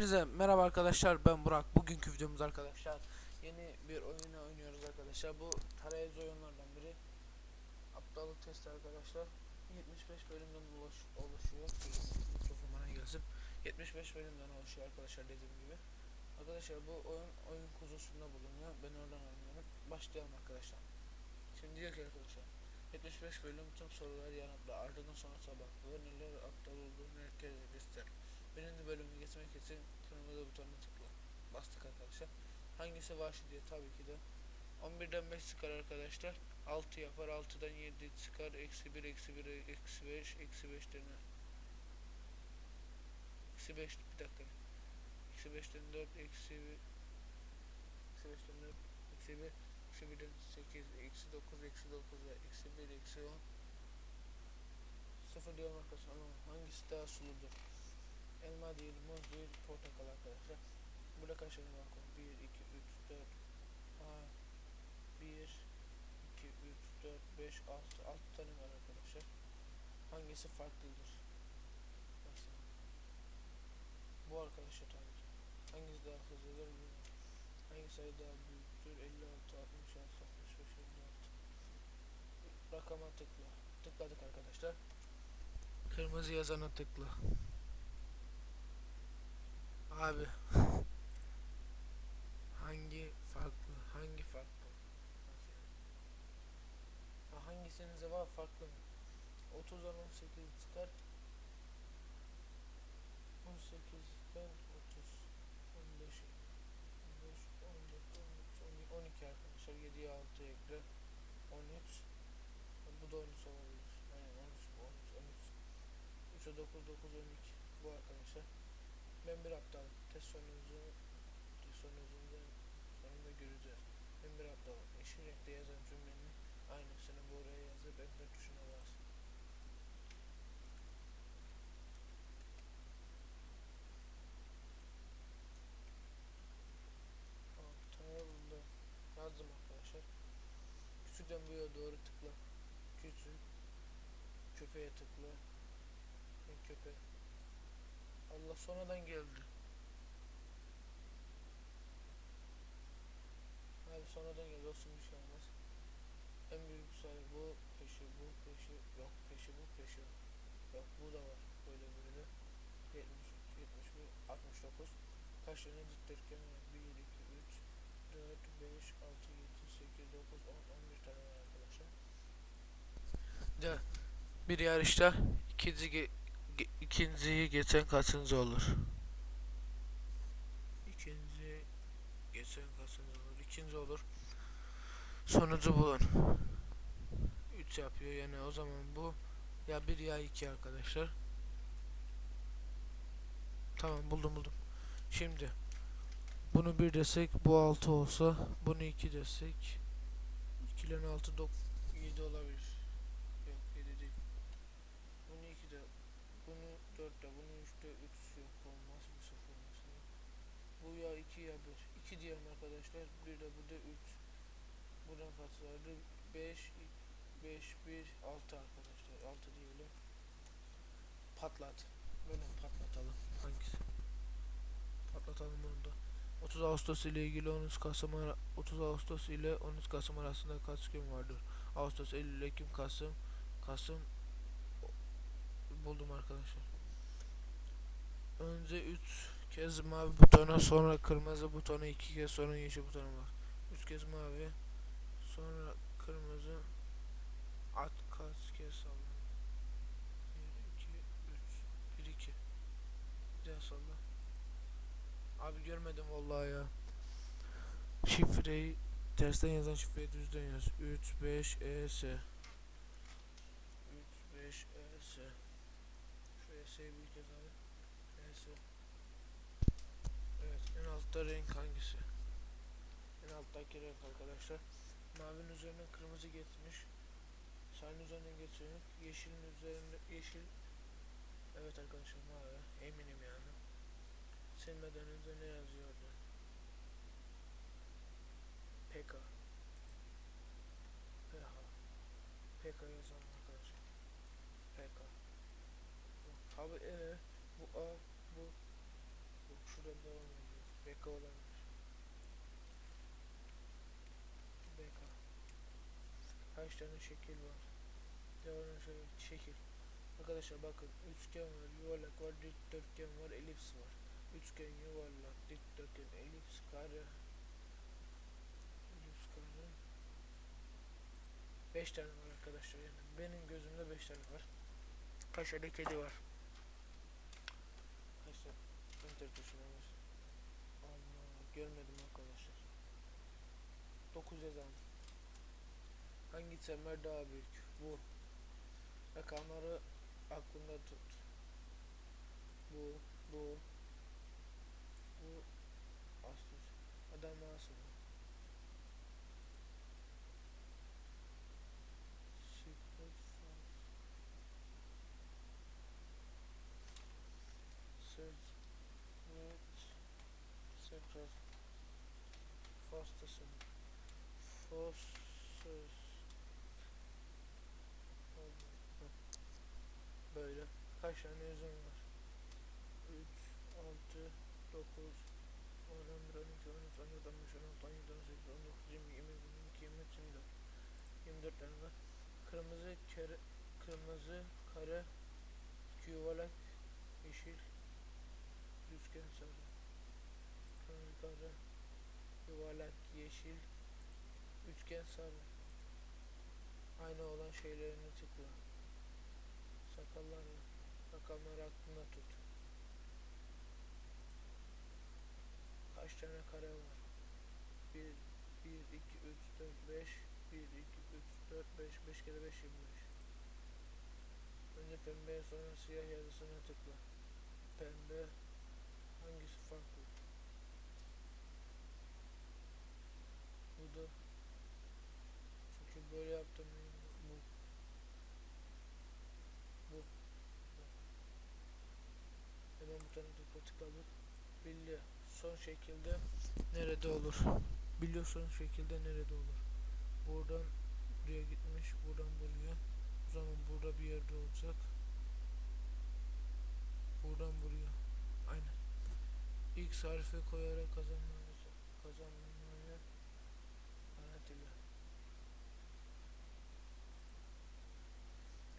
Hepinize merhaba arkadaşlar ben Burak. Bugünkü videomuz arkadaşlar yeni bir oyunu oynuyoruz arkadaşlar. Bu tarayüz oyunlardan biri. Aptallık testi arkadaşlar. 75 bölümden oluş, oluşuyor. Mikrofon bana gelsin. 75 bölümden oluşuyor arkadaşlar dediğim gibi. Arkadaşlar bu oyun oyun kuzusunda bulunuyor. Ben oradan oynuyorum. Başlayalım arkadaşlar. Şimdi diyor ki arkadaşlar 75 bölüm tüm sorular yanıtla ardından sonrasına bakılır. Neler aptal olduğunu herkes ister. Bölümü geçmek için kırmızı butonuna tıkla. Bastık arkadaşlar. Hangisi vahşi diye tabii ki de 11'den 5 çıkar arkadaşlar. 6 yapar. 6'dan 7 çıkar. Eksi 1, eksi 1, eksi 5, eksi 5'ten Eksi 5 bir dakika. Eksi 5'ten 4, eksi 1 Eksi 5'ten 4, eksi 1 Eksi 1'den 8, eksi 9, eksi 9 ve eksi 1, eksi 10 Sıfır diyorum arkadaşlar ama hangisi daha suludur? Elma değil, muz değil, portakal arkadaşlar. Burada kaç tane var? 1, 2, 3, 4, Aa, 1, 2, 3, 4, 5, 6, 6 tane var arkadaşlar. Hangisi farklıdır? Nasıl? Bu arkadaşlar tabii. Hangisi daha hızlıdır? Bu. Hangi sayı daha büyüktür? 56, 66, 65, 56. Rakama tıkla. Tıkladık arkadaşlar. Kırmızı yazana tıkla. Abi. Hangi farklı hangi farklı? Ha, hangisinin cevabı farklı? Mı 30'dan 18 çıkar. 18'den 30 15 15 14 13 12 arkadaşlar. 7'ye 6 ekle 13 Ha, bu da 13 olabilir. Aynen 13 bu 13 13 3'e 9 9 12 bu arkadaşlar ben bir aptalım. Test sonucu sonucunda sonunda göreceğiz. Ben bir aptalım. Yeşil renkte yazan cümlenin aynısını buraya yazıp enter tuşuna bas. Aptallı. Yazdım arkadaşlar. Küçükten buraya doğru tıkla. Küçük. Köpeğe tıkla. Ben köpeğe. Allah sonradan geldi. Abi sonradan geldi olsun bir şey olmaz. En büyük sayı bu peşi bu peşi yok peşi bu peşi yok bu da var böyle böyle 70 71 69 kaç tane dikdörtgen var 1 2 3 4 5 6 7 8 9 10 11 tane var arkadaşlar. De bir yarışta ikinci ikinciyi geçen kaçıncı olur? İkinci geçen kaçıncı olur? İkinci olur. Sonucu bulun. 3 yapıyor yani o zaman bu ya 1 ya 2 arkadaşlar. Tamam buldum buldum. Şimdi bunu 1 desek bu 6 olsa bunu 2 desek 2 ile 6 7 olabilir. Yok 7 değil. Bunu 2 de bunu 4 de bunu 3 de 3 yok olmaz bir sıfır mesela. Bu ya 2 ya 1. 2 diyelim arkadaşlar. Bir de burada 3. Buradan kaç vardı? 5 5 1 6 arkadaşlar. 6 diyelim. Patlat. Böyle patlatalım. Hangisi? Patlatalım bunu da. 30 Ağustos ile ilgili 13 Kasım ara 30 Ağustos ile 13 Kasım arasında kaç gün vardır? Ağustos, Eylül, Ekim, Kasım, Kasım buldum arkadaşlar. Önce 3 kez mavi butona sonra kırmızı butona 2 kez sonra yeşil butona bak. 3 kez mavi sonra kırmızı at kaç kez salla. 1 2 3 1 2 Bir daha salla. Abi görmedim vallahi ya. Şifreyi tersten yazan şifreyi düzden yaz. 3 5 ES 3 5 ES Şu ES'yi bir kez abi. ES en altta renk hangisi? En alttaki renk arkadaşlar. Mavinin üzerine kırmızı geçmiş. Sarının üzerinden geçiyor. Yeşilin üzerinde yeşil. Evet arkadaşlar mavi. Eminim yani. Silmeden önce ne yazıyordu? PK. PH. PK yazalım arkadaşlar. PK. Abi E. Bu A. Bu. Bu. Şurada devam ediyoruz. BK olabilir. BK. Kaç tane şekil var? Devam şöyle şekil. Arkadaşlar bakın üçgen var, yuvarlak var, dikdörtgen var, elips var. Üçgen, yuvarlak, dikdörtgen, elips, kare. Elips, kare. 5 tane var arkadaşlar yani. Benim gözümde 5 tane var. Kaç tane kedi var? Kaç tane? Enter tuşuna bas. Allah görmedim arkadaşlar. 9 yazalım. Hangi semer daha büyük? Bu. Rakamları aklında tut. Bu, bu, bu asıl. Adam asıl. Secret Force. Search Forces. Forces. Böyle. Kaç tane yüzüm var? 3, 6, 9, 10, 11, 12, 13, 14, 15, 16, 17, 18, 19, 20, 21, 22, 23, 24. 24 tane var. Kırmızı kere, kırmızı kare, yuvarlak, yeşil, üçgen sarı. Kırmızı kare, yuvarlak, yeşil, üçgen sarı. Aynı olan şeylerini tıkla. Sakallar var. Rakamları aklında tut. Kaç tane kare var? 1, 1, 2, 3, 4, 5, 1, 2, 3, 4, 5, 5 kere 5, 25. Önce pembe sonra siyah yazısına tıkla. Pembe hangisi farklı? Bu da çünkü böyle yaptım bu bu hemen butona tıkla tıkladık bilye son şekilde nerede olur? Biliyor son şekilde nerede olur? Buradan buraya gitmiş buradan buraya. O zaman burada bir yerde olacak. Buradan buraya. Aynen. X harfi koyarak kazanmayı kazanmayı lanet ile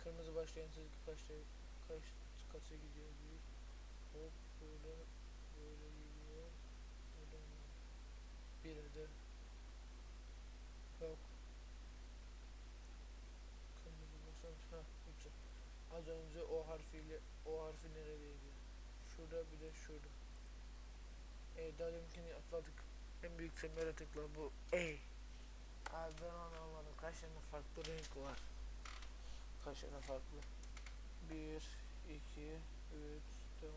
Kırmızı başlayan çizgi kaçta kaç kaça gidiyor büyük. Hop böyle böyle gidiyor. Buradan bir de yok. Kırmızı başlamış. Ha üçü. Az önce o harfiyle o harfi neredeydi? Şurada bir de şurada. E daha demkini atladık. En büyük semere tıkla bu. E. Abi ben onu anlamadım. Kaç tane farklı renk var? Kaç tane farklı? 1, 2, 3, 4,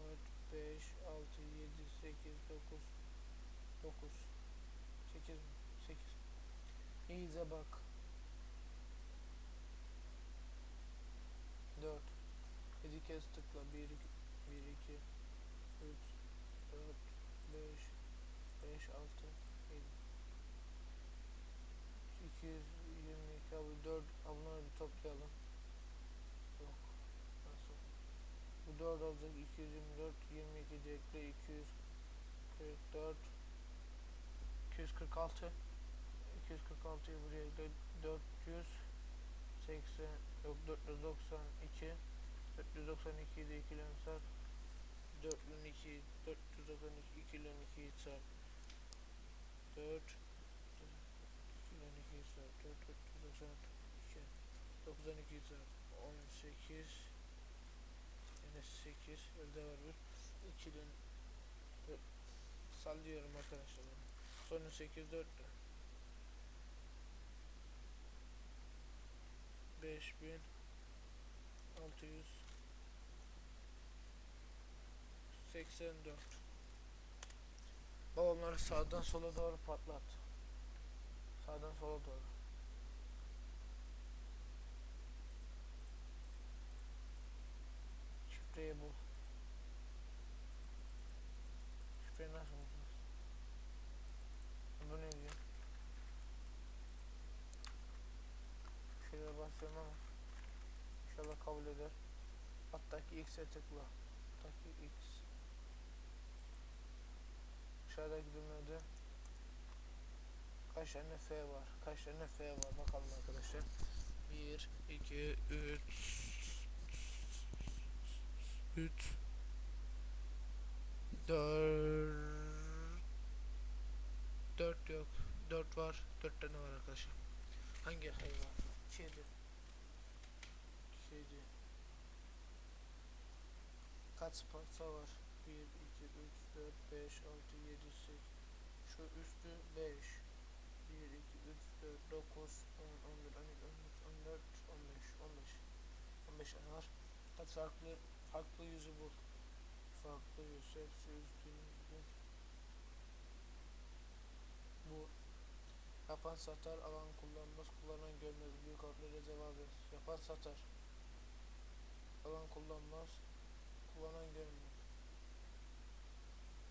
5, 6, 7, 8, 9, 9, 8 mi? 8. İyice bak. 4. 7 kez tıkla. 1, 2, 1, 2, 3, 4, 5, 5, 6, 7. 222 abi 4 bunları bir toplayalım. Yok. Nasıl? Bu 4 olacak. 224, 22 de ekle. 244, 246. 246'yı buraya ekle. 480, yok 492. 492'yi de ikilem sar. 402, 492 ikilem 2'yi çarp. 4 212'yi çarp. 4, 492. 92'yi çarp. 18 yine 8 elde var bir. 2'den sallıyorum arkadaşlar sonra 8 4 5000 600 84 Babamları sağdan sola doğru patlat. Sağdan sola doğru Şifreyi bul. Şifreyi nasıl bulacağız? Bu ne diyor? Şöyle basıyorum ama İnşallah kabul eder. Hattaki X'e tıkla. Hattaki X. Aşağıdaki düğmede kaç tane F var? Kaç tane F var? Bakalım arkadaşlar. 1, 2, 3 3 4 4 yok. 4 var. 4 tane var arkadaşlar. Hangi hayvan? Kedi. Kedi. Kaç parça var? 1, 2, 3, 4, 5, 6, 7, 8. Şu üstü 5. 1, 2, 3, 4, 9, 10, 11, 12, 13, 14, 15, 15. 15 tane var. Kaç farklı farklı yüzü bul. Farklı yüz. Hepsi yüzlü. Bu. Yapan satar, alan kullanmaz, kullanan görmez. Büyük harflerle cevap ver. Yapan satar. Alan kullanmaz, kullanan görmez.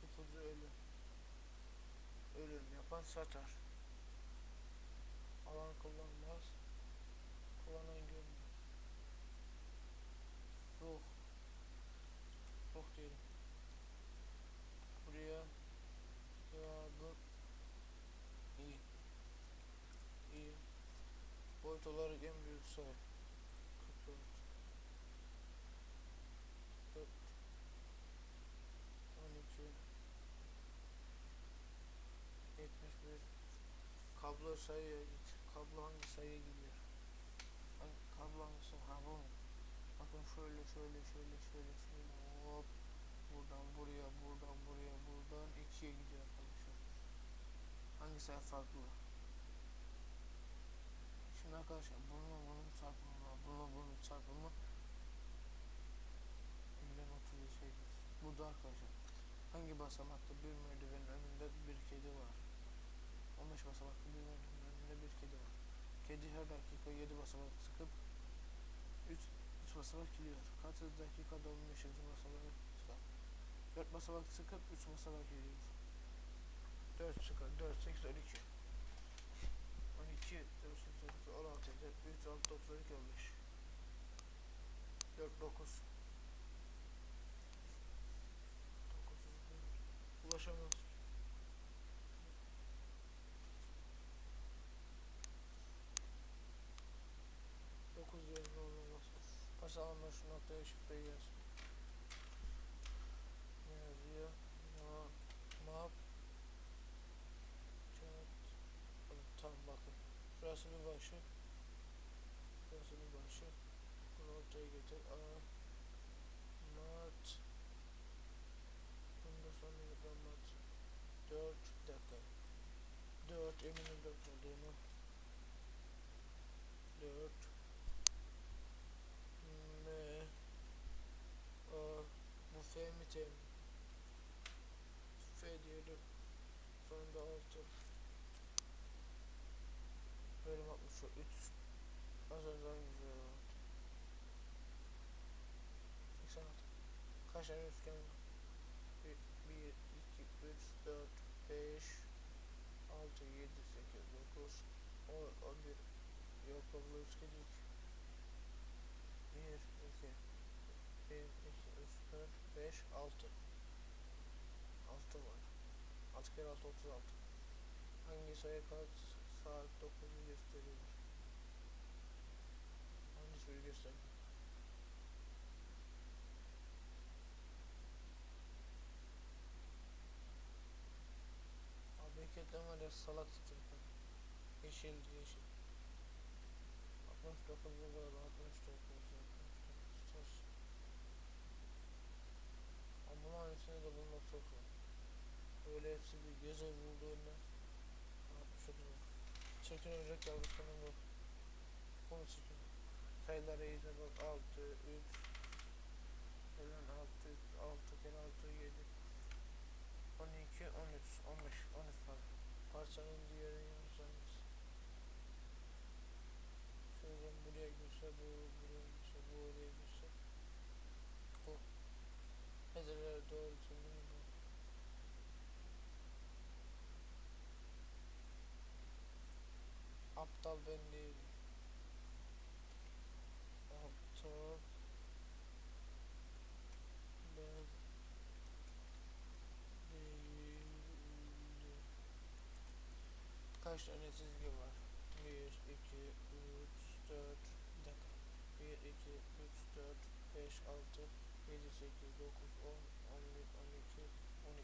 İpucu ölü. Ölüm yapan satar. Alan kullanmaz, kullanan görmez. Ruh. Ruh diyelim. Buraya cevabı iyi. İyi. Boyut olarak en büyük sayı. 44. 4 12 71 Kablo sayıya git. Kablo hangi sayıya gidiyor? Kablo hangisi? Ha bu? Bakın şöyle şöyle şöyle şöyle şöyle hop buradan buraya buradan buraya buradan ikiye gidiyor arkadaşlar. Hangi sayı farklı? Şimdi arkadaşlar bununla bunun çarpımı. Bununla bunun çarpımı 50'den 30'a şey gelir. Burada arkadaşlar hangi basamakta bir merdivenin önünde bir kedi var? 15 basamaklı bir merdivenin önünde bir kedi var. Kedi her dakika 7 basamak sıkıp 3 3 basamak iniyor. Kaç dakikada 15 basamak çıkar? 4 basamak sıkıp 3 basamak iniyor. 4 çıkar. 4 8 12. 12 4 8 12 16 4 3 6 9 12 15. 4 9 9 şifreyi yaz. Ne yazıyor? Ma map chat Tamam bakın. Şurası bir başı. Şurası bir başı. Bunu ortaya getir. A mat Bunda sonra ben mat 4 bir dakika. 4 eminim 4 olduğunu. 4 M A bu F mi T mi? F diyelim. Sonunda 6 Bölüm 60 3 Az önce hangi var? 86 Tane üçgen var? 1, 2, 3, 4, 5 6, 7, 8, 9 10, 11 Yok kablo üçgen değil 1, 2 1, 2, 3, 4, 5, 6 6 var 6 kere 6, 36 Hangi sayı kaç saat 9'u gösteriyor? Hangi sayı gösteriyor? Abi hareketten var ya salak tutuyor. Yeşil. 69 bu kadar 69 69 Ama bunun içinde de bulmak çok zor. Böyle hepsi bir göze vurduğunda 69 Çekin örnek yavrusunu bu. Bunu çekin. Sayılara iyice bak 6 3 Gelen 6 6 kere 6 7 12 13 15 13 var. Parçanın diğeri Şuradan buraya girse bu, buraya girse bu, oraya girse bu. Hediyeler doğru tümünü bu. Aptal ben değilim. Aptal ben değilim. kaç tane çizgi var? 1, 2, 3, 4, bir dakika. 1, 2, 3, 4, 5, 6, 7, 8, 9, 10, 11, 12, 12.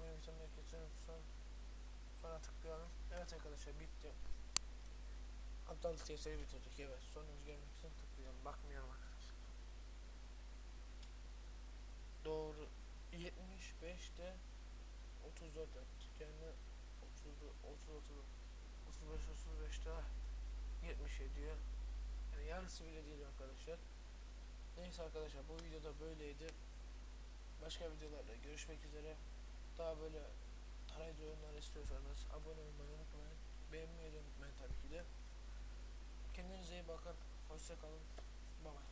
Oyunu bitirmek için son sonra tıklayalım. Evet arkadaşlar bitti. Aptallık testleri bitirdik. Evet sonumuzu görmek için tıklayalım. Bakmayalım arkadaşlar. Doğru. 75'te 34 yaptık. Yani 30 30 30 35 35 daha 70 ediyor. Yani yarısı bile değil arkadaşlar. Neyse arkadaşlar bu videoda böyleydi. Başka videolarda görüşmek üzere. Daha böyle tarayıcı oyunlar istiyorsanız abone olmayı unutmayın. Beğenmeyi de unutmayın tabii ki de. Kendinize iyi bakın. Hoşça kalın. Bye bye.